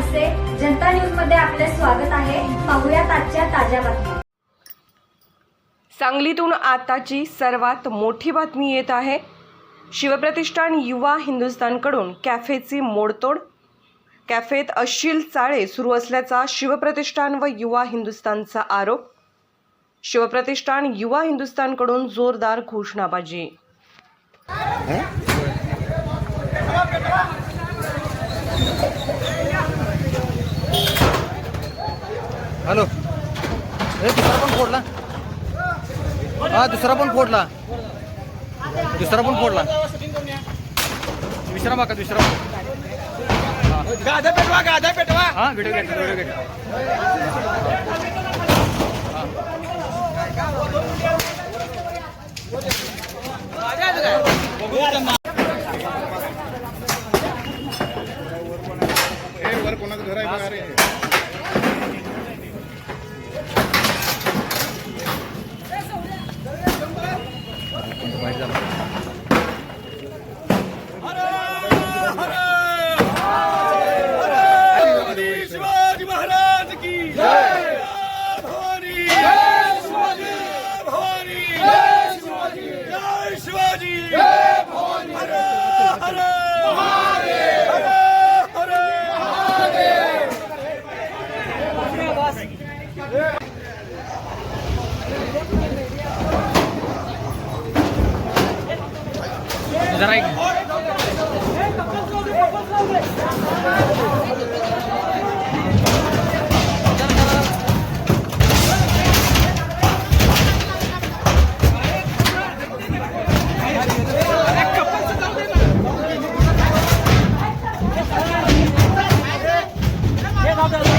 जनता न्यूजमध्ये आपले स्वागत आहे. पाहुयात आजच्या ताज्या बातम्या. सांगलीतून आताची सर्वात मोठी बातमी येत आहे. शिवप्रतिष्ठान युवा हिंदुस्थानकडून कॅफेची मोडतोड. कॅफेत अश्लील चाळे सुरू असल्याचा शिवप्रतिष्ठान व युवा हिंदुस्थानचा आरोप. शिवप्रतिष्ठान युवा हिंदुस्थानकडून जोरदार घोषणाबाजी. हॅलो. ए दुसरा पण फोडला. हा दुसरा पण फोडला. दुसरा पण फोडला. विश्राम का विश्राम. गाधा पेटवा गाधा पेटवा. हा व्हिडिओ घेतला व्हिडिओ घेतला वर कोणाचं घर आहे? शिवाजी महाराज की जय भवानी जय शिवाजी भवानी जय शिवाजी जरा एक पुढील बातम्या